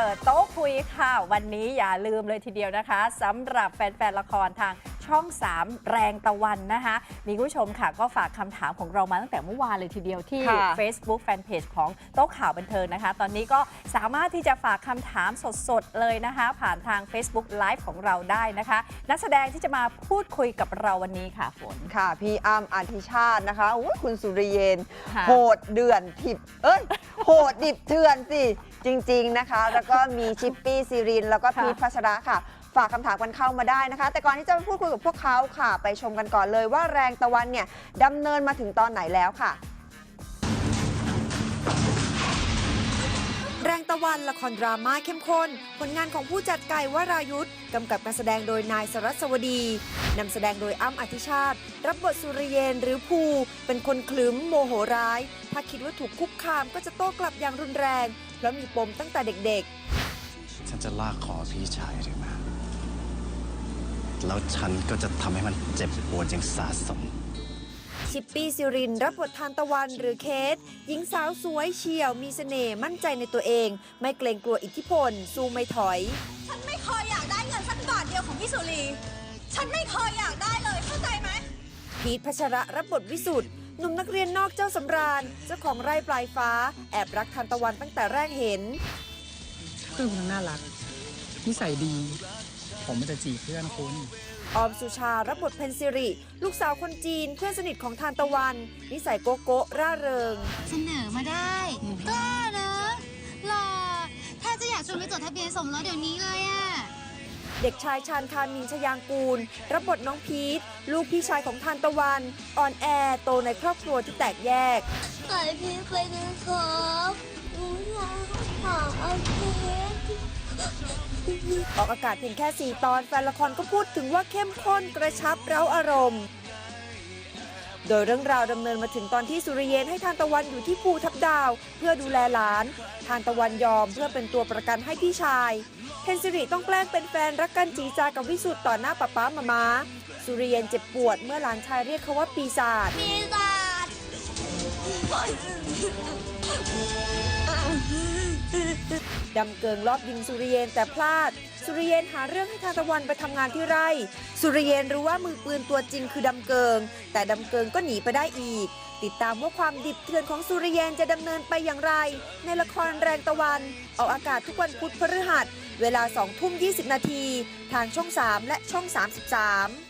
เปิดโต๊ะคุยค่ะ วันนี้อย่าลืมเลยทีเดียวนะคะสำหรับแฟนๆละครทาง ช่อง 3 แรงตะวันนะคะมีคุณผู้ชมค่ะ ก็ฝากคำถามของเรามาตั้งแต่เมื่อวานเลยทีเดียวที่ ค่ะ Facebook Fanpage ของโต๊ะข่าวบันเทิงนะคะ ตอนนี้ก็สามารถที่จะฝากคำถามสดๆ เลยนะคะ ผ่านทาง Facebook Live ของเราได้นะคะ นักแสดงที่จะมาพูดคุยกับเราวันนี้ค่ะฝน ค่ะ พี่อ้ำอธิชาตินะคะอุ๊ยคุณสุริเยน ค่ะโหดเดือนทิบเอ้ย โหดดิบเถื่อนสิ จริง ๆ นะคะ แล้วก็มีชิปปี้ซีริน แล้วก็ค่ะ พีทพัชระค่ะ ฝากคำถามกันเข้ามาได้นะคะ แต่ก่อนที่จะไปพูดคุยกับพวกเขาค่ะ ไปชมกันก่อนเลยว่าแรงตะวันเนี่ยดำเนินมาถึงตอนไหนแล้วค่ะ แรงตะวันละครดราม่าเข้มข้น ผลงานของผู้จัดไก่วรายุทธ์กำกับการแสดงโดยนายสรัสวดีนำแสดงโดยอ้ำอธิชาติ รับบทสุริเยนหรือภูเป็นคนคลึ้มโมโหร้าย ถ้าคิดว่าถูกคุกคามก็จะโต้กลับอย่างรุนแรงเพราะมีปมตั้งแต่เด็กฉันจะลากคอพี่ชายเธอมา แล้วฉันก็จะทำให้มันเจ็บปวดอย่างสาสมๆชิปปี้ซิรินรับบททานตะวันหรือเคส หญิงสาวสวยเฉียวมีเสน่ห์มั่นใจในตัวเอง ไม่เกรงกลัวอิทธิพล สู้ไม่ถอย ฉันไม่เคยอยากได้เงินสักบาทเดียวของพี่สุรี ฉันไม่เคยอยากได้เลยเข้าใจไหม พีทพัชระรับบทวิสุทธ์หนุ่มนักเรียนนอกเจ้าสำราญเจ้าของไร่ปลายฟ้า แอบรักทันตะวันตั้งแต่แรกเห็น เพื่อนคุณน่ารัก นิสัยดี ผมมันจะจีบเพื่อนคุณ ออมสุชารับบทเพนซิริ ลูกสาวคนจีนเพื่อนสนิทของทานตะวัน นิสัยโกโก้ร่าเริง เสนอมาได้กล้านะหล่อถ้าจะอยากชวนไปจดทะเบียนสมรสเดี๋ยวนี้เลยอะเด็กชายชาญคามินชยางกูล รับบทน้องพีท ลูกพี่ชายของทานตะวัน อ่อนแอโตในครอบครัวที่แตกแยกขายพี่ไปนะครับหนูอยากหาเอาเค้ก ออกอากาศเพียงแค่ 4 ตอนแฟนละครก็พูดถึงว่าเข้มข้นกระชับเร้าอารมณ์ โดยเรื่องราวดำเนินมาถึงตอนที่สุริเยนให้ทานตะวันอยู่ที่ภูทับดาว เพื่อดูแลหลาน ทานตะวันยอมเพื่อเป็นตัวประกันให้พี่ชายเทนสิริต้องแกล้งเป็นแฟนรักกันจีจากับวิสุทธ์ต่อหน้าป้าป้ามามาสุริเยนเจ็บปวดเมื่อหลานชายเรียกเขาว่าปีศาจปีศาจ ดำเกิงรอบยิงสุริเยนแต่พลาด สุริเยนหาเรื่องให้ทานตะวันไปทำงานที่ไร่ สุริเยนรู้ว่ามือปืนตัวจริงคือดำเกิง แต่ดำเกิงก็หนีไปได้อีก ติดตามว่าความดิบเถื่อนของสุริเยนจะดำเนินไปอย่างไร ในละครแรงตะวันออกอากาศทุกวันพุธพฤหัส เวลา2ทุ่ม 20 นาที ทางช่อง 3 และช่อง 33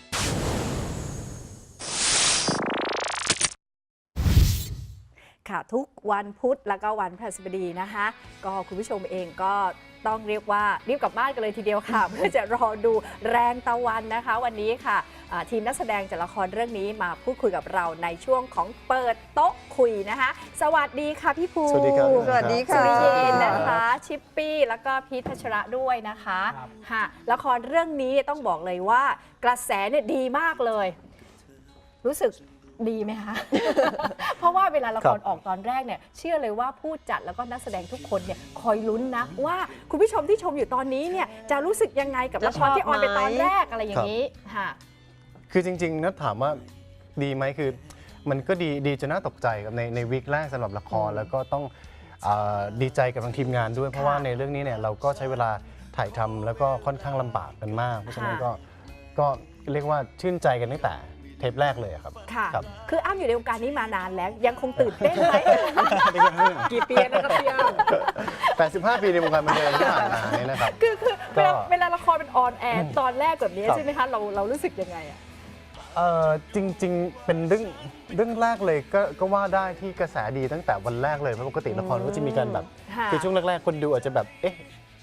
ค่ะทุกวันพุธแล้วก็วันพฤหัสบดีนะคะ ก็คุณผู้ชมเองก็ต้องเรียกว่ารีบกลับบ้านกันเลยทีเดียวค่ะ เพื่อจะรอดูแรงตะวันนะคะ วันนี้ค่ะอ่าทีมนักแสดงจากละครเรื่องนี้มาพูดคุยกับเราในช่วงของเปิดโต๊ะคุยนะคะ สวัสดีค่ะพี่ภูสวัสดีครับสวัสดีสุค่ะริเยนนะคะ ชิปปี้แล้วก็พีทพัชระด้วยนะคะครับค่ะละครเรื่องนี้ต้องบอกเลยว่ากระแสเนี่ยดีมากเลย รู้สึก ดีไหมคะ เพราะว่าเวลาละครออกตอนแรกเนี่ยเชื่อเลยว่าผู้จัดแล้วก็นักแสดงทุกคนเนี่ยคอยลุ้นนะ ว่าคุณผู้ชมที่ชมอยู่ตอนนี้เนี่ยจะรู้สึกยังไงกับละครที่ออนไปตอนแรกอะไรอย่างนี้ค่ะคือจริงๆนะถามว่าดีไหมคือ มันก็ดีดีจนน่าตกใจกับในในวีคแรกสำหรับละครแล้วก็ต้องอาดีใจกับทางทีมงานด้วย เพราะว่าในเรื่องนี้เนี่ยเราก็ใช้เวลาถ่ายทำแล้วก็ค่อนข้างลำบากกันมาก เพราะฉะนั้นก็ก็เรียกว่าชื่นใจกันตั้งแต่ เทปแรกเลยอะครับ ค่ะ ครับ คืออ้ำอยู่ในวงการนี้มานานแล้วยังคงตื่นเต้นไหม กี่ปีนะครับพี่อ้ำ85 ปีในวงการบันเทิงที่ผ่านมาเนี่ยนะครับ คือคือเวลาก็ เวลาละครเป็นออนแอร์ตอนแรกแบบนี้ครับใช่ไหมคะเราเรารู้สึกยังไงอะ เอ่อจริง ๆ เป็นเรื่องเรื่องแรกเลยก็ก็ว่าได้ที่กระแสดีตั้งแต่วันแรกเลยเพราะปกติละครก็จะมีการแบบค่ะ คือช่วงแรก ๆ คนดูอาจจะแบบเอ๊ะ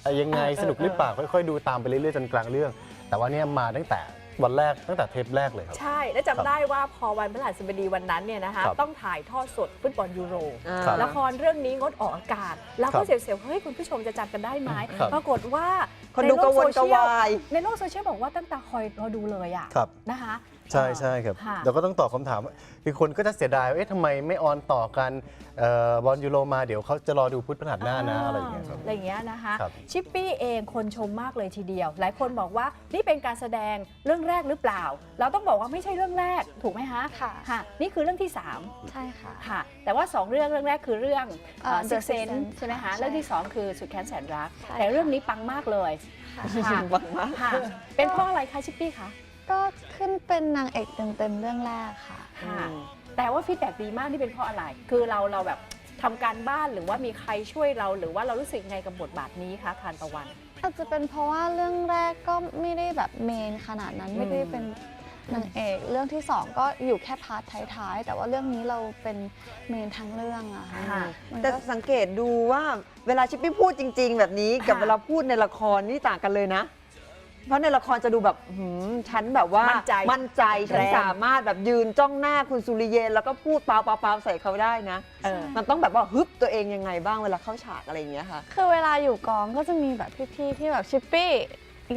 อะยังไงเออเออสนุกหรือเปล่าค่อยๆ ดูตามไปเรื่อยๆจนกลางเรื่อง แต่ว่าเนี่ยมาตั้งแต่ วันแรกตั้งแต่เทปแรกเลยครับ ใช่ และครับจำได้ว่าพอวันพฤหัสบดีวันนั้นเนี่ยนะคะครับต้องถ่ายทอดสดฟุตบอลยูโรครับ ละครเรื่องนี้งดออกอากาศเราครัก็บเสียวๆเฮ้ย คุณผู้ชมจะจำกันได้ไหมครับ ปรากฏว่าคนดูกระวนกระวายในโลกโซเชียลบอกว่าตั้งแต่คอยเราดูเลยอะครับ นะคะ ใช่ใช่ครับค่ะ เราก็ต้องตอบคำถามว่าคือคนก็จะเสียดายว่าเอ๊ะทำไมไม่ออนต่อกันเอ่อบอลยูโรมาเดี๋ยวเขาจะรอดูพุทธพฤหัสหน้านะอะไรอย่างเงี้ยครับ อะไรอย่างเงี้ยนะคะ ครับ ชิปปี้เองคนชมมากเลยทีเดียว หลายคนบอกว่านี่เป็นการแสดงเรื่องแรกหรือเปล่า เราต้องบอกว่าไม่ใช่เรื่องแรกถูกไหมคะค่ะ ค่ะ นี่คือเรื่องที่ใช่ค่ะ3ค่ะ แต่ว่า 2 เรื่องเรื่องแรกคือเรื่องเอ่อซิก The เซน Sixth Sense ใช่ไหมคะค่ะเรื่องที่ 2 คือสุดแค้นแสนรัก ใช่ แต่เรื่องนี้ปังมากเลยค่ะค่ะหวังมากค่ะ เป็นเพราะอะไรคะชิปปี้คะ ก็ขึ้นเป็นนางเอกเต็มๆเรื่องแรกค่ะ ค่ะ แต่ว่าฟีดแบ็ดีมากนี่เป็นเพราะอะไร คือเราเราแบบทำการบ้านหรือว่ามีใครช่วยเราหรือว่าเรารู้สึกไงกับบทบาทนี้คะทานตะวัน อาจจะเป็นเพราะว่าเรื่องแรกก็ไม่ได้แบบเมนขนาดนั้นอืมไม่ได้เป็นนางเอกเรื่องที่สองก็อยู่แค่พาร์ทท้ายๆแต่ว่าเรื่องนี้เราเป็นเมนทั้งเรื่องอะค่ะค่ะ มันแต่ก็สังเกตดูว่าเวลาชิปปี้พูดจริง ๆ แบบนี้กับค่ะ เวลาพูดในละครนี่ต่างกันเลยนะ เพราะในละครจะดูแบบหืมฉันแบบว่า มั่นใจมั่นใจฉันแรง สามารถแบบยืนจ้องหน้าคุณสุริเยน แล้วก็พูดเปล่าเปล่าเปล่าใส่เขาได้นะ เออ มันต้องแบบว่าฮึบตัวเองยังไงบ้างเวลาเข้าฉากอะไรอย่างเงี้ยค่ะ คือเวลาอยู่กองก็จะมีแบบพี่ๆที่แบบชิปปี้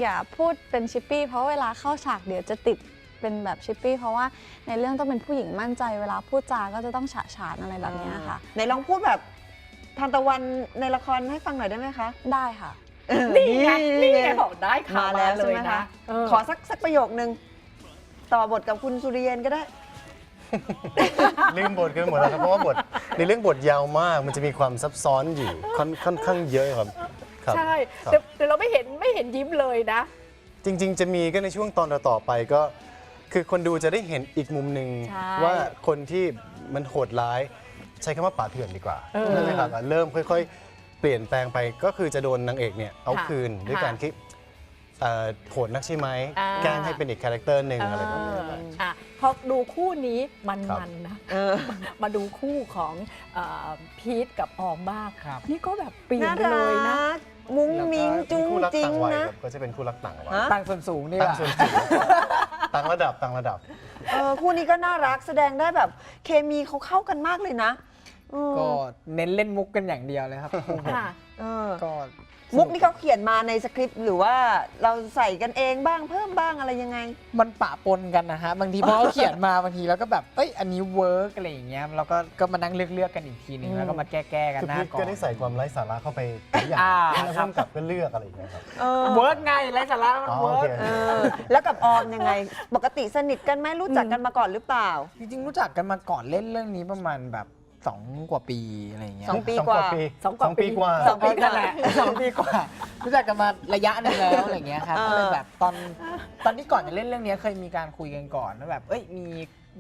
อย่าพูดเป็นชิปปี้เพราะเวลาเข้าฉากเดี๋ยวจะติดเป็นแบบชิปปี้เพราะว่าในเรื่องต้องเป็นผู้หญิงมั่นใจ เวลาพูดจาก็จะต้องฉะฉานอะไรแบบเนี้ยค่ะไหนลองพูดแบบทานตะวันในละครให้ฟังหน่อยได้ไหมคะ ได้ค่ะ เออนี่ไงนี่ไงบอกได้ค่ะมาแล้วเลใช่ยไหมนะ คะเออ ขอสักสักประโยคนึง ต่อบทกับคุณสุริเยนก็ได้ ลืมบทกันหมดแล้วครับเพราะว่าบทในเรื่องบทยาวมากมันจะมีความซับซ้อนอยู่ค่อนค่อนข้างเยอะครับครับใช่ครับ แต่แต่เราไม่เห็นไม่เห็นยิ้มเลยนะ จริงๆ จะมีก็ในช่วงตอนต่อๆไปก็ คือคนดูจะได้เห็นอีกมุมหนึ่งใช่ ว่าคนที่มันโหดร้าย ใช้คำว่าป่าเถื่อนดีกว่าเออใช่ไหมครับเริ่มค่อยๆ เปลี่ยนแปลงไปก็คือจะโดนนางเอกเนี่ยเอาค่ะคืนด้วยค่ะการคิดเอ่อโหดนักใช่ไหมอ่า แกล้งให้เป็นอีกคาแรคเตอร์หนึ่งอะไรแบบนี้เอครับออะพอดูคู่นี้มันครับ มันนะ เออ มาดูคู่ของเอ่อพีทกับออมบ้างครับ นี่ก็แบบเปลี่ยนน่าไปเลยนะ รัก มุ้งมิ้งเป็นจุ้งคู่รักจริงต่างวัยนะ ครับก็จะเป็นคู่รักต่างวัยฮะ ตั้งส่วนสูงดีกต่างว่าส่วนสูงต่างระดับต่างระดับ เออคู่นี้ก็น่ารักแสดงได้แบบเคมีเขาเข้ากันมากเลยนะเออ ก็เน้นเล่นมุกกันอย่างเดียวเลยครับค่ะเออก็มุกนี่เขาเขียนมาในสคริปต์หรือว่าเราใส่กันเองบ้างเพิ่มบ้างอะไรยังไง มันปะปนกันนะฮะบางทีพอเขาเขียนมาบางทีแล้วก็แบบเอ้ยอันนี้เวิร์กอะไรอย่างเงี้ยเราก็ก็มานั่งเลือกเลือกๆกันอีกทีหนึงอืมแล้วก็มาแก้แก้ๆกันคือหน้าพีทกอก็งได้ใส่ความไร้สาระเข้าไปทุกอย่างอ่า แล้วครับร่วมกับก็เลือกอะไรอย่างเงี้ยครับ เออเวิร์กไงไรสาระมันอ๋อเวิโอร์เคกเออแล้วกับออมยังไง ปกติสนิทกันไหมรู้จักกันมาก่อนหรือเปล่า จริงๆรู้จักกันมาก่อนเล่นเรื่องนี้ประมาณแบบ สองกว่าปีอะไรอย่างเงี้ยสองปีกว่า สองกว่าปีกว่าสองปีกว่านั่นแหละสองปีกว่ารู้จักกันมาระยะหนึงแล้วอะไรอย่างเงี้ยครับเออก็เลยแบบตอนตอนที่ก่อนจะเล่นเรื่องนี้เคยมีการคุยกันก่อนว่าแบบเอ้ยมี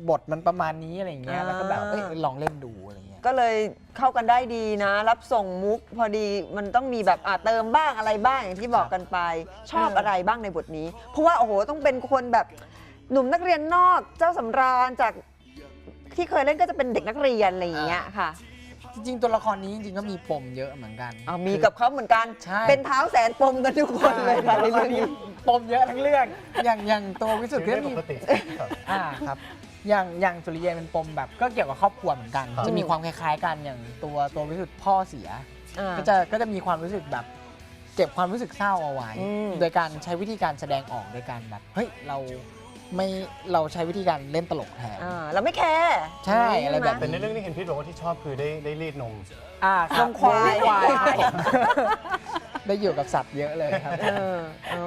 บทมันประมาณนี้อะไรอย่างเงี้ยแล้วก็แบบเอ้ยลองเล่นดูอะไรอย่างเงี้ย ก็เลยเข้ากันได้ดีนะ รับส่งมุกพอดีมันต้องมีแบบอะเติมบ้างอะไรบ้างอย่างที่บอกกันไป ชอบเออออะไรบ้างในบทนี้ เพราะว่าโอ้โหต้องเป็นคนแบบหนุ่มนักเรียนนอกเจ้าสำราญจาก ที่เคยเล่นก็จะเป็นเด็กนักเรียนอะไรอย่างเงี้ยค่ะจริงๆตัวละครนี้จริงๆก็มีปมเยอะเหมือนกันอะมีกับเขาเหมือนกัน ใช่ เป็นเท้าแสนปมกันทุกคนเลยค่ะในตัวละคเรื่รองนี้นี้ ปมเยอะทั้งเรื่อง อย่างอย่างตัววิสุทธิ์คือก็เรื่องมี ปกติครับ อ่าครับ อย่างอย่างสุริเยนเป็นปมแบบก็เกี่ยวกับครอบครัวเหมือนกัน ครับ จะมีความคล้ายๆกันอย่างตัวตัววิสุทธิ์พ่อเสียอ่าก็จะก็จะมีความรู้สึกแบบ เก็บความรู้สึกเศร้าเอาไว้ อืม โดยการใช้วิธีการแสดงออกโดยการแบบเฮ้ยเรา ไม่เราใช้วิธีการเล่นตลกแทน อ่าเราไม่แคร์ใช่อะไรแบบ แต่ในเรื่องนี้เห็นพี่บอกว่าที่ชอบคือได้ได้รีดนม อ่าครับนมควายนมควายครับผมได้อยู่กับสัตว์เยอะเลยครับ เอออ๋อ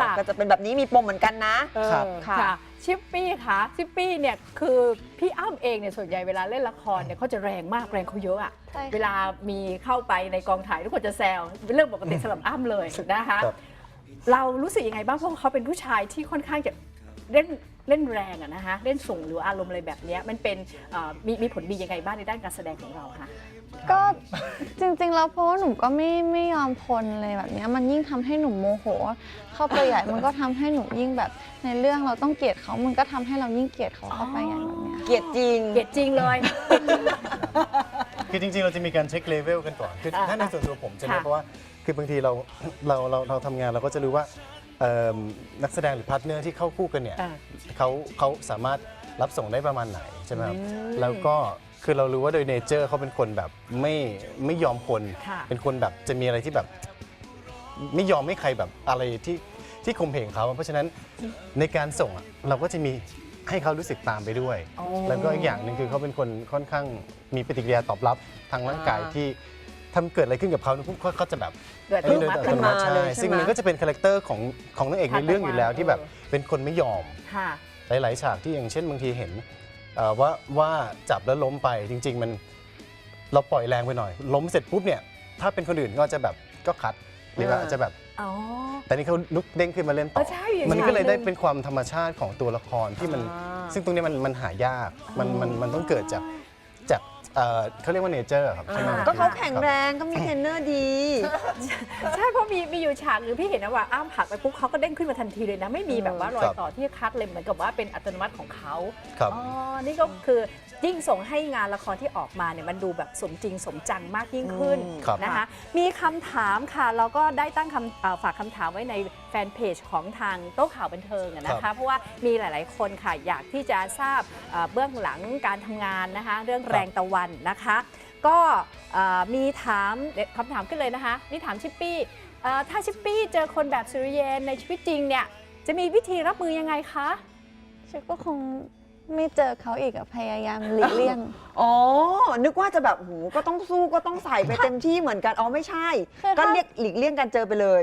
ค่ะ ก็จะเป็นแบบนี้มีปมเหมือนกันนะ เออครับ ค่ะ ค่ะ ชิปปี้ค่ะชิปปี้เนี่ยคือพี่อ้ำเองเนี่ยส่วนใหญ่เวลาเล่นละครเนี่ยเขาจะแรงมากแรงเขาเยอะอะใช่ค่ะ เวลามีเข้าไปในกองถ่ายทุกคนจะแซวเป็นเรื่องปกติสำหรับอ้ำเลยนะคะ ครับ เรารู้สึกยังไงบ้างเพราะเขาเป็นผู้ชายที่ค่อนข้างจะ เล่นเล่นแรงอะนะคะเล่นส่งหรืออารมณ์อะไรแบบเนี้ยมันเป็นเอ่อมีมีผลดียังไงบ้างในด้านการแสดงของเราคะ ก็จริงๆ แล้วเพราะว่าหนูก็ไม่ไม่ยอมทนเลยแบบเนี้ยมันยิ่งทำให้หนูโมโห เข้าไปใหญ่ มันก็ทำให้หนูยิ่งแบบในเรื่องเราต้องเกลียดเขามันก็ทำให้เรายิ่งเกลียดเขาเข้าไปใหญ่แบบเนี้ย เกลียดจริง เกลียดจริงเลย คือจริงๆ เราจะมีการเช็คเลเวลกันก่อน คืออ่าถ้าในส่วนตัวผมจะค่ะเพราะว่า คือบางทีเรา เรา เรา เราทำงานเราก็จะรู้ว่า เอิ่มนักแสดงหรือพาร์ทเนอร์ที่เข้าคู่กันเนี่ยอ่าเขาเขาสามารถรับส่งได้ประมาณไหนใช่ไหมครับอืมแล้วก็คือเรารู้ว่าโดยเนเจอร์เขาเป็นคนแบบไม่ไม่ยอมคน ค่ะ เป็นคนแบบจะมีอะไรที่แบบ ไม่ยอมให้ใครแบบอะไรที่ที่ข่มเหงเขาเพราะฉะนั้นในการส่งอะเราก็จะมีให้เขารู้สึกตามไปด้วยอ๋อแล้วก็อีกอย่างหนึ่งคือเขาเป็นคนค่อนข้างมีปฏิกิริยาตอบรับทางร่างกายอ่าที่ ทำเกิดอะไรขึ้นกับเขาเนี่ยปุ๊บเขาเขาจะแบบเกิดอันขึ้นี้นโดยมาอัตโนมัติขึ้นมาเลยใช่ใช่ซึ่งไหมมันก็จะเป็นคาแรคเตอร์ของของนางเอกในเรื่องอยู่แล้วที่แบบเออเป็นคนไม่ยอม ค่ะ หลาย ๆ ฉากที่อย่างเช่นบางทีเห็นเอ่อว่าว่าจับแล้วล้มไปจริง ๆ มันเราปล่อยแรงไปหน่อย ล้มเสร็จปุ๊บเนี่ยถ้าเป็นคนอื่นก็จะแบบก็คัดหรือว่าอ่าจะแบบ อ๋อ แต่นี่เขาลุกเด้งขึ้นมาเล่นต่เอออใช่อยู่มันก็เลยฉากหนึ่งได้เป็นความธรรมชาติของตัวละครที่มัน อ่า ซึ่งตรงนี้มันมันหายากมันมันมันต้องเกิดจากจาก เอ่อเขาเรียกว่าเนเจอร์ครับใช่ไหมก็เขาแข็งแรงก็มีเทรนเนอร์ดี ใช่เพราะมีมีอยู่ฉากหนึ่งพี่เห็นนะว่าอ้ามผลักไปปุ๊บเขาก็เด้งขึ้นมาทันทีเลยนะ ไม่มีแบบว่ารอยต่อที่คัดเลยเหมือนกับว่าเป็นอัตโนมัติของเขาครับอ๋อนี่ก็คือยิ่งส่งให้งานละครที่ออกมาเนี่ยมันดูแบบสมจริงสมจังมากยิ่งขึ้นอืมครับนะคะ มีคำถามค่ะเราก็ได้ตั้งคำเอ่อฝากคำถามไว้ใน แฟนเพจของทางโต๊ะข่าวบันเทิงอะนะครัคะบเพราะว่ามีหลาย ๆ คนค่ะอยากที่จะทราบเอ่อเบื้องหลังการทำงานนะคะ เรื่องแรงตะวันนะคะ ก็เอ่อมีถามเดี๋ยวคำถามขึ้นเลยนะคะนี่ถามชิปปี้เอ่อถ้าชิปปี้เจอคนแบบสุริเยนในชีวิตจริงเนี่ยจะมีวิธีรับมือยังไงคะชิปก็คงไม่เจอเขาอีกอะพยายามหลีกเลี่ยง อ๋อ นึกว่าจะแบบโหก็ต้องสู้ก็ต้องใส่ไปเต็มที่เหมือนกัน อ๋อ ไม่ใช่ คือก็ถ้าเรียกหลีกเลี่ยงการเจอไปเลย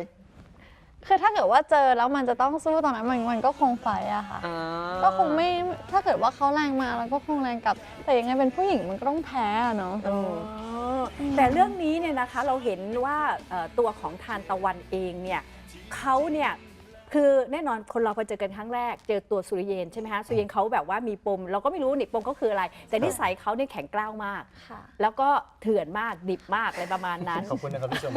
คือถ้าเกิดว่าเจอแล้วมันจะต้องสู้ตอนนั้นมันมันก็คงไฟอะค่ะก็คงไม่ถ้าเกิดว่าเขาแรงมาแล้วก็คงแรงกลับ แต่ยังไงเป็นผู้หญิงมันก็ต้องแพ้อะเนาะเออแต่เรื่องนี้เนี่ยนะคะเราเห็นว่าเอ่อตัวของทานตะวันเองเนี่ยเขาเนี่ย คือแน่นอนคนเราพอเจอกันครั้งแรกเจอตัวสุริเยนใช่ไหมคะสุริเยนเขาแบบว่ามีปม เราก็ไม่รู้นี่ปมก็คืออะไร แต่นิสัยเขาเนี่ยแข็งกร้าวมาก ค่ะ แล้วก็เถื่อนมากดิบมากอะไรประมาณนั้น ขอบคุณนะครับพี่ชม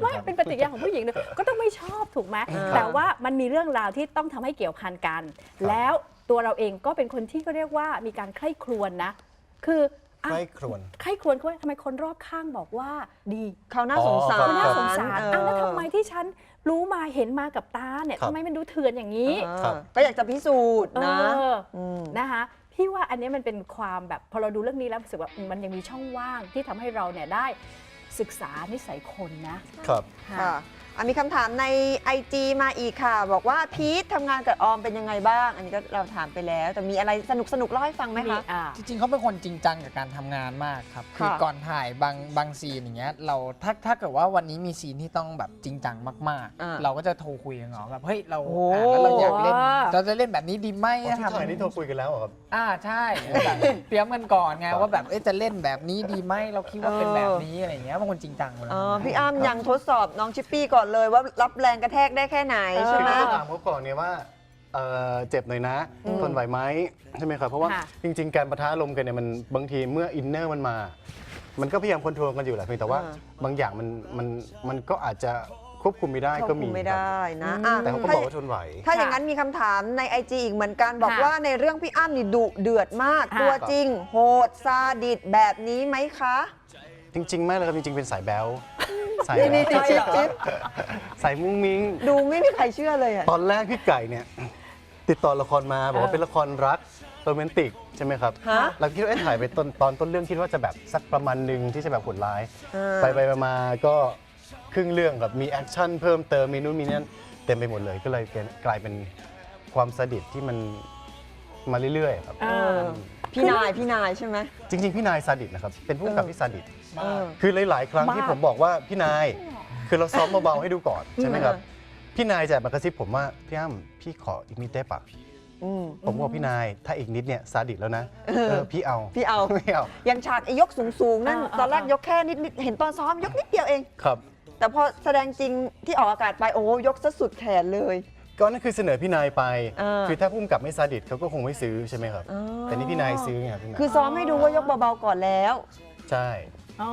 ไม่เป็นปฏิกิริยาของผู้หญิงเลยก็ต้องไม่ชอบถูกไหมอ่าแต่ว่ามันมีเรื่องราวที่ต้องทำให้เกี่ยวพันกัน แล้วตัวเราเองก็เป็นคนที่เขาเรียกว่ามีการใคร่ครวญนะ คืออะใคร่ครวญใคร่ครวญเขาทำไมคนรอบข้างบอกว่าดีเขาน่าสงสาร อ๋อเขาน่าสงสารเอออ้าวแล้วทำไมที่ฉัน รู้มาเห็นมากับตาเนี่ยครับ ทำไมมันดูเถื่อนอย่างนี้เออครับ ก็อยากจะพิสูจน์เอนะอม นะคะพี่ว่าอันนี้มันเป็นความแบบพอเราดูเรื่องนี้แล้วรู้สึกว่าอืมมันยังมีช่องว่างที่ทำให้เราเนี่ยได้ศึกษานิสัยคนนะครับ ค่ะ อะมีคำถามใน IG มาอีกค่ะ บอกว่าพีททำงานกับออมเป็นยังไงบ้าง อันนี้ก็เราถามไปแล้ว แต่มีอะไรสนุกสนุกๆเล่าให้ฟังไหมมีคะ อ่า จริงๆ เขาเป็นคนจริงจังกับการทำงานมากครับ คือค่ะ ก่อนถ่ายบางบางซีนอย่างเงี้ยเราถ้าถ้าเกิดว่าวันนี้มีซีนที่ต้องแบบจริงจังมากอ่าๆ เราก็จะโทรคุยกันเหรอแบบเฮ้ยเราโอ้อ่านแล้วเราอยากเล่นว้าเราจะเล่นแบบนี้ดีไหมอ๋อที่ทำถ่ายนี่โทรคุยกันแล้วเหรอครับ อ่าใช่แบบเตรียมกันก่อนไงครับว่าแบบเอ๊ะจะเล่นแบบนี้ดีไหมเราคิดว่าเป็นแบบนี้อะไรอย่างเงี้ยบางคนจริงจังเลยเออพี่อ้ำยังทดสอบน้องชิปปี้ก่อนเลยว่ารับแรงกระแทกได้แค่ไหนใช่ไหมคือก็ถามเขาก่อนเนี่ยว่าเอ่อเจ็บหน่อยนะอืมทนไหวไหมใช่ไหมครับเพราะว่าค่ะ จริง ๆ การประทะลมกันเนี่ยมันบางทีเมื่ออินเนอร์มันมา มันก็พยายามคอนโทรลกันอยู่แหละเพียงแต่ว่าบางอย่างมันมันมันก็อาจจะควบคุมไม่ได้ควก็บมีคุมไม่ครับได้นะอืมอะแต่เขาก็ถ้าบอกว่าทนไหว ถ้าอย่างนั้นมีคำถามใน IG อีกเหมือนกันบอกค่ะว่าในเรื่องพี่อ้ำนี่ดุเดือดมาก ค่ะ ตัวจริง โหดซาดิสแบบนี้ไหมคะ จริง ๆ ไม่เลยครับจริง ๆ เป็นสายแบ๊ วสายนี่แบ๊นี่วจิ๊บจิ๊บสายมุ้งมิ้ง ดูไม่มีใครเชื่อเลยอะ ตอนแรกพี่ไก่เนี่ย ติดต่อละครมาบอกว่าเป็นละครรักโรแมนติกใช่ไหมครับฮะ เราคิดว่าเอ๊ะถ่ายไปตอนตอนต้นเรื่องคิดว่าจะแบบสักประมาณหนึ่งที่จะแบบโหดร้ายอ่าไปไปมามาก็ครึ่งเรื่องกับมีแอคชั่นเพิ่มเติมมีนู่นมีนั่นเต็มไปหมดเลยก็เลยกลายเป็นความสดิตที่มันมาเรื่อยๆครับ เอเอออ พี่นายพี่นายใช่ไหม จริง ๆ พี่นายซาดิสนะครับ เป็นผู้กำกับที่ซาดิสเออ คือหลาย ๆ ครั้งที่มากผมบอกว่าพี่นาย คือเราซ้อมเบา ๆ ให้ดูก่อน ใช่ไหมครับอืมพี่นายจะมากระซิบผมว่า พี่อ้ำพี่ขออีกนิดได้ปะอืม ผมบอกพี่นายถ้าอีกนิดเนี่ยซาดิสแล้วนะเออ เออพี่เอาพี่เอาไม่เอาอย่างฉากไอ้ยกสูงๆนั่นอ่าอ่าตอนแรกยกแค่นิดๆเห็นตอนซ้อมยกนิดเดียวเอง ครับ แต่พอแสดงจริงที่ออกอากาศไปโอ้ยกซะสุดแขนเลย ก็นั่นคือเสนอพี่นายไป เออ คือถ้าพุ่มกับไม่ซาดิสเขาก็คงไม่ซื้อใช่ไหมครับ อ๋อแต่นี่พี่นายซื้อไงครับพี่นายคือซ้อมให้ดูว่ายกเบาๆก่อนแล้ว ใช่ อ๋อ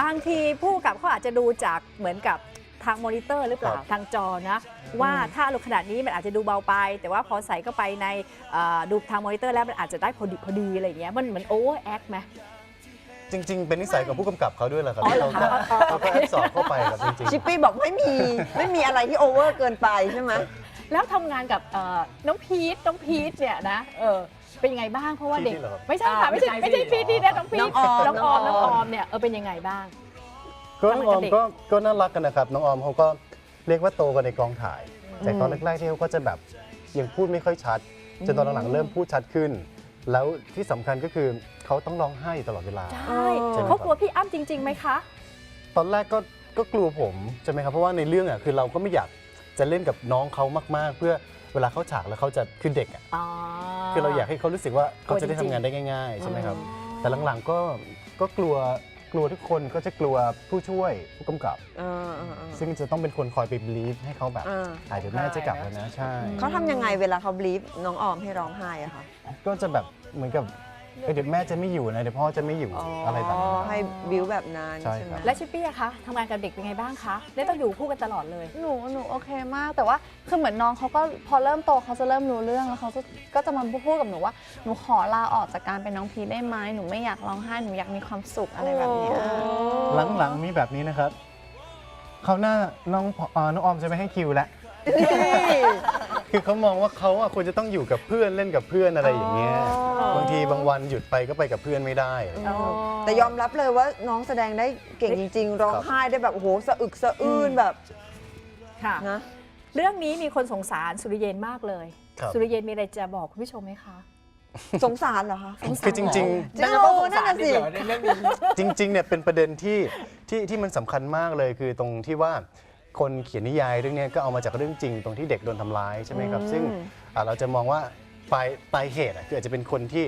บางทีผู้กำกับเขาอาจจะดูจากเหมือนกับทางมอนิเตอร์หรือเปล่าครับ ทางจอนะ ว่าถ้าลงขนาดนี้มันอาจจะดูเบาไป แต่ว่าพอใส่เข้าไปในเอ่อดูทางมอนิเตอร์แล้วมันอาจจะได้พอดีพอดีอะไรอย่างเงี้ยมันเหมือนโอเวอร์แอคไหม จริง ๆ เป็นนิสัยของผู้กำกับเขาด้วยแหละครับอ๋อเหรอเขาก็คะอ๋อเขาก็แอบสอบเข้าไปครับจริงชิปปี้บอกไม่มี ไม่มีอะไรที่โอเวอร์เกินไปใช่ไหม แล้วทำงานกับเอ่อน้องพีทน้องพีทเนี่ยนะเออเป็นยังไงบ้างเพราะว่าเด็ก พีทเหรอครับไม่ใช่ค่ะไม่ใช่อ่าไม่ไม่ใช่ ใช่พีทนี่นะน้องพีทน้องออมน้องออมน้น้อองงอออมอมเนี่ยเออเป็นยังไงบ้างๆก็น้องออมก็ก็น่ารักกันนะครับ น้องออมเขาก็เรียกว่าโตกันในกองถ่าย แต่ตอนแรกๆที่เขาก็จะแบบยังพูดไม่ค่อยชัด จนตอนหลังๆเริ่มพูดชัดขึ้น แล้วที่สำคัญก็คือเขาต้องร้องไห้อยู่ตลอดเวลา ใช่ใช่ไหมเขากลัวพี่อ้ำจริงๆไหมคะ ตอนแรกก็ก็กลัวผมใช่ไหมครับเพราะว่าในเรื่องอะคือเราก็ไม่อยาก จะเล่นกับน้องเขามากๆ เพื่อเวลาเข้าฉากแล้วเขาจะคือเด็กอะอ๋อคือเราอยากให้เขารู้สึกว่าเขาจะได้กลัวจริงๆทำงานได้ง่าย ๆ ใช่ไหมครับ แต่หลังๆก็ก็กลัวกลัวทุกคนก็จะกลัวผู้ช่วยผู้กำกับเออเออเออซึ่งจะต้องเป็นคนคอยไปบลีฟให้เขาแบบเอออะเดี๋ยวแม่จะกลับแล้วนะใช่เขาทำยังไงเวลาเขาบลีฟน้องออมให้ร้องไห้อะคะก็จะแบบเหมือนกับ เอ้ยเดี๋ยวแม่จะไม่อยู่นะเดี๋ยวพ่อจะไม่อยู่อะไรแบบนี้ให้บิวแบบนั้นใช่ใช่ไหม ครับ และชิปปี้อะคะทำงานกับเด็กเป็นไงบ้างคะ ได้ต้องอยู่คู่กันตลอดเลย หนูหนูโอเคมากแต่ว่าคือเหมือนน้องเขาก็พอเริ่มโตเขาจะเริ่มรู้เรื่องแล้วเขาจะก็จะมาพูดกับหนูว่าหนูขอลาออกจากการเป็นน้องพีได้ไหมหนูไม่อยากร้องไห้หนูอยากมีความสุขอะไรแบบเนี้ย หลังๆมีแบบนี้นะครับเขาวหน้าน้องเอ่อน้องออมจะไม่ให้คิวแล้ว คือเขามองว่าเขาอะควรจะต้องอยู่กับเพื่อนเล่นกับเพื่อนอะไรอย่างเงี้ยอ๋อ บางทีบางวันหยุดไปก็ไปกับเพื่อนไม่ได้อะไรอย่างเงี้ย อ๋อ แต่ยอมรับเลยว่าน้องแสดงได้เก่งจริง ๆ ร้องไห้ได้แบบโอ้โหสะอึกสะอื้นแบบค่ะ นะ เรื่องนี้มีคนสงสารสุริเยนมากเลย ครับ สุริเยนมีอะไรจะบอกคุณผู้ชมไหมคะ สงสารเหรอคะคือจริงจริงเหรอนั่นน่ะสิเดี๋ยวในเรื่องนี้ๆจริงๆ เนี่ยเป็นประเด็นที่ที่ที่มันสำคัญมากเลยคือตรงที่ว่า คนเขียนนิยายเรื่องเนี้ยก็เอามาจากเรื่องจริงตรงที่เด็กโดนทำร้ายใช่ไหมครับ ซึ่งอะเราจะมองว่าปลายปลายเหตุอะคืออาจจะเป็นคนที่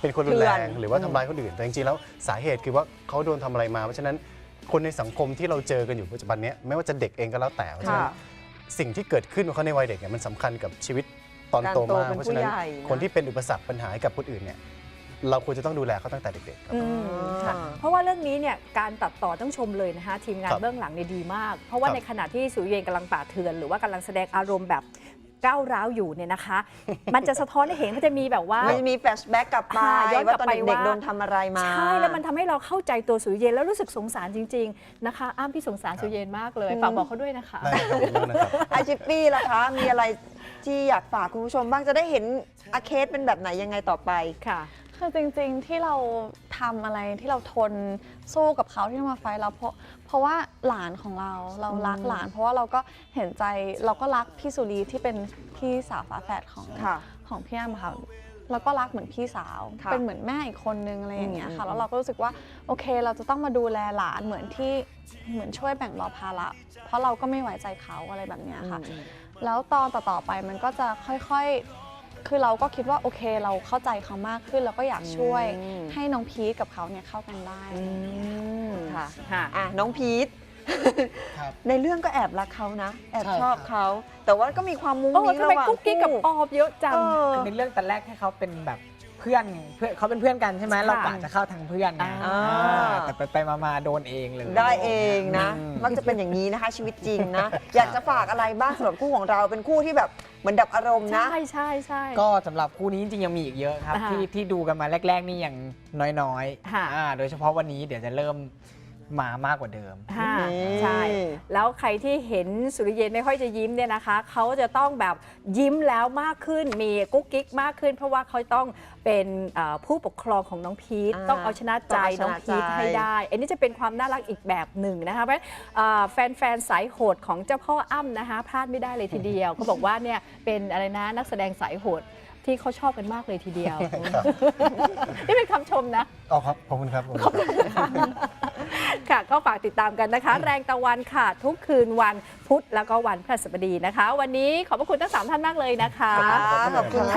เป็นคนรุนแรงเถื่อนหรือว่าทำร้ายคนอื่น แต่จริงๆแล้วสาเหตุคือว่าเขาโดนทำอะไรมา เพราะฉะนั้นคนในสังคมที่เราเจอกันอยู่ปัจจุบันเนี้ยไม่ว่าจะเด็กเองก็แล้วแต่เพราะฉะนั้นค่ะ สิ่งที่เกิดขึ้นของเขาในวัยเด็กเนี่ยมันสำคัญกับชีวิตตอนการโตโตมากเป็นเพราะฉะนั้นผู้ใหญ่นะ คนที่เป็นอุปสรรคปัญหาให้กับคนอื่นเนี่ย เราควรจะต้องดูแลเขาตั้งแต่เด็กๆครับ อืมค่ะเพราะว่าเรื่องนี้เนี่ยการตัดต่อต้องชมเลยนะคะทีมงานครับเบื้องหลังเนี่ยดีมาก เพราะว่าครับในขณะที่สุริเยนกำลังป่าดเถื่อน หรือว่ากำลังแสดงอารมณ์แบบก้าวร้าวอยู่เนี่ยนะคะ มันจะสะท้อนให้เห็นมันจะมีแบบว่า มันจะมีแฟลชแบ็กกลับไปค่ะย้อนกลัว่าบตอนไปเด็กว่า ๆโดนทำอะไรมา ใช่แล้วมันทำให้เราเข้าใจตัวสุริเยนแล้วรู้สึกสงสารจริง ๆนะคะ อ้ามพี่สงสารสุริเยนมากเลยฝากบอกเขาด้วยนะคะ ได้ครับผมรู้นะครับ ไอชิปปี้ล่ะคะ มีอะไรที่อยากฝากคุณผู้ชมบ้างจะได้เห็นอาเคสเป็นแบบไหนยังไงต่อไป ค่ะ คือจริงๆที่เราทำอะไรที่เราทนสู้กับเขาที่มาไฟท์เราเพราะเพราะว่าหลานของเราเรารักหลาน เพราะว่าเราก็เห็นใจเราก็รักพี่สุรีที่เป็นพี่สาวฝาแฝดของค่ะ ของพี่อ้ำค่ะแล้วก็รักเหมือนพี่สาว ค่ะเป็นเหมือนแม่อีกคนนึงอะไรอย่างเงี้ยค่ะ อืม แล้วเราก็รู้สึกว่าโอเค เราจะต้องมาดูแลหลานเหมือนที่เหมือนช่วยแบ่งเบาภาระเพราะเราก็ไม่ไว้ใจเขาอะไรแบบเนี้ยค่ะอืมแล้วตอนต่อๆไปมันก็จะค่อยๆ คือเราก็คิดว่าโอเคเราเข้าใจเขามากขึ้น แล้วก็อยากช่วยอืม ให้น้องพีทกับเขาเนี่ยเข้ากันได้ค่ะค่ะอะน้องพีท ครับ ในเรื่องก็แอบรักเขานะ แอบใช่ชอบครับ เขา แต่ว่าก็มีความมุ้งโอ้มิ้งทำระไมหว่างกุ๊กกิ๊กกับอคู่อมเยอะจังเออคือในเรื่องตอนแรกให้เขาเป็นแบบเพื่อนเพื่อนเขาเป็นเพื่อนกันใช่ไหมค่ะเรากะจะเข้าทางเพื่อนไงอ่า อ่าแต่ไปไปๆมาๆโดนเองเลย ได้เองนะอืม มักจะเป็นอย่างนี้นะคะ ชีวิตจริงนะ อยากจะฝากอะไรบ้างสำหรับคู่ของเราเป็นคู่ที่แบบเหมือนดับอารมณ์นะ ใช่ใช่ใช่ ก็สำหรับคู่นี้จริงๆยังมีอีกเยอะครับ อ่าที่ที่ดูกันมาแรก ๆ นี่ยังน้อยค่ะ ๆอ่าโดยเฉพาะวันนี้เดี๋ยวจะเริ่ม มามากกว่าเดิม ค่ะนี่ใช่ แล้วใครที่เห็นสุริเยนไม่ค่อยจะยิ้มเนี่ยนะคะ เขาจะต้องแบบยิ้มแล้วมากขึ้น มีกุ๊กกิ๊กมากขึ้น เพราะว่าเขาต้องเป็นเอ่อผู้ปกครองของน้องพีทอ่าต้องเอาชนะใจต้องน้องเอาชนะพีทใจ ให้ได้ อันนี้จะเป็นความน่ารักอีกแบบหนึ่งนะคะเพราะฉะนั้นเอ่อแฟนๆสายโหดของเจ้าพ่ออ้ำนะคะพลาดไม่ได้เลยทีเดียวก็บอกว่าเนี่ยเป็นอะไรนะนักแสดงสายโหด ที่เขาชอบกันมากเลยทีเดียว ครับ นี่เป็นคำชมนะ อ๋อครับขอบคุณครับขอบคุณครับ ค่ะก็ฝากติดตามกันนะคะ แรงตะวันค่ะ ทุกคืนวันพุธแล้วก็วันพฤหัสบดีนะคะ วันนี้ขอบพระคุณทั้งสามท่านมากเลยนะคะ ขอบคุณค่ะ